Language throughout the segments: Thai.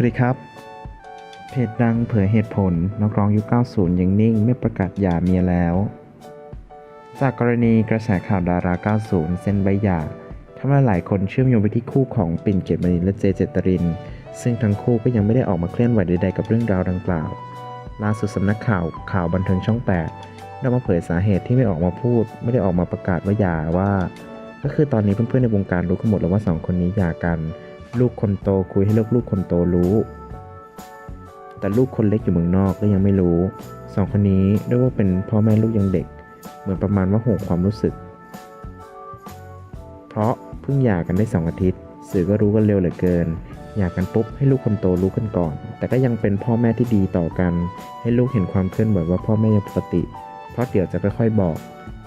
วัสดีครับ เพจดังเผยเหตุผลนักร้องยุค 90 ยังนิ่งไม่ประกาศหย่าเมียแล้ว จากกรณีกระแสข่าวดารา 90 เซ็นใบหย่าทำให้หลายคนเชื่อมโยงไปที่คู่ของปิ่นเกตมณีและเจเจตริน ซึ่งทั้งคู่ก็ยังไม่ได้ออกมาเคลื่อนไหวใดๆกับเรื่องราวดังกล่าว ล่าสุดสำนักข่าวข่าวบันเทิงช่อง 8 ได้มาเผยสาเหตุที่ไม่ออกมาพูด ไม่ได้ออกมาประกาศว่าหย่าว่า ก็คือตอนนี้เพื่อนๆในวงการรู้กันหมดแล้วว่าสองคนนี้หย่ากัน ลูกคนโตคุยให้ลูกลูกคนโตรู้ แต่ลูกคนเล็กอยู่เมืองนอกก็ยังไม่รู้สองคนนี้เรียกว่าเป็นพ่อแม่ลูกยังเด็ก เหมือนประมาณว่าห่วงความรู้สึก เพราะเพิ่งหย่ากันได้สองอาทิตย์ สื่อก็รู้กันเร็วเหลือเกินหย่ากันปุ๊บให้ลูกคนโตรู้กันก่อน แต่ก็ยังเป็นพ่อแม่ที่ดีต่อกัน ให้ลูกเห็นความเคลื่อนไหวว่าพ่อแม่ยังปกติ เพราะเดี๋ยวจะค่อยๆบอก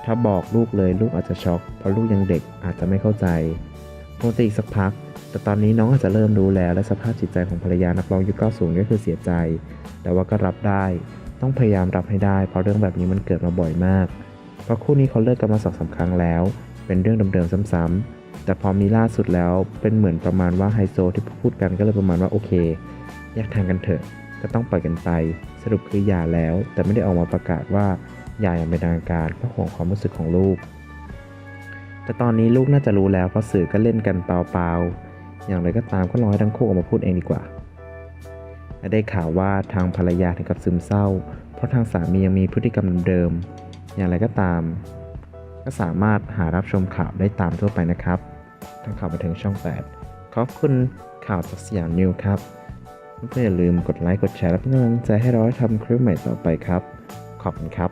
ถ้าบอกลูกเลยลูกอาจจะช็อกเพราะลูกยังเด็กอาจจะไม่เข้าใจปกติอีกสักพัก แต่ตอนนี้น้องอาจจะเริ่มรู้แล้วและสภาพจิตใจของภรรยานักร้องยุค90ก็คือเสียใจ แต่ว่าก็รับได้ ต้องพยายามรับให้ได้ เพราะเรื่องแบบนี้มันเกิดมาบ่อยมาก เพราะคู่นี้เขาเลิกกันมาสองสาครั้งแล้ว เป็นเรื่องเดิมๆซ้ำๆแต่พอมีล่าสุดแล้วเป็นเหมือนประมาณว่าไฮโซที่พูดกันก็เลยประมาณว่าโอเคแยกทางกันเถอะก็ต้องปล่อยกันไป สรุปคือหย่าแล้ว แต่ไม่ได้ออกมาประกาศว่าหย่าอย่างเป็นทางการเพราะห่วงความรู้สึกของลูก แต่ตอนนี้ลูกน่าจะรู้แล้วเพราะสื่อก็เล่นกันเปล่าๆ อย่างไรก็ตามก็รอให้ทั้งคู่ออกมาพูดเองดีกว่า และได้ข่าวว่าทางภรรยาถึงกับซึมเศร้า เพราะทางสามียังมีพฤติกรรมเดิมๆอย่างไรก็ตาม ก็สามารถหารับชมข่าวได้ตามทั่วไปนะครับ ทางข่าวบันเทิงช่อง 8 ขอบคุณข่าวจากสยามนิวครับเพื่อนๆอย่าลืมกดไลค์กดแชร์และเป็นกำลังใจให้เราทำคลิปใหม่ต่อไปครับ ขอบคุณครับ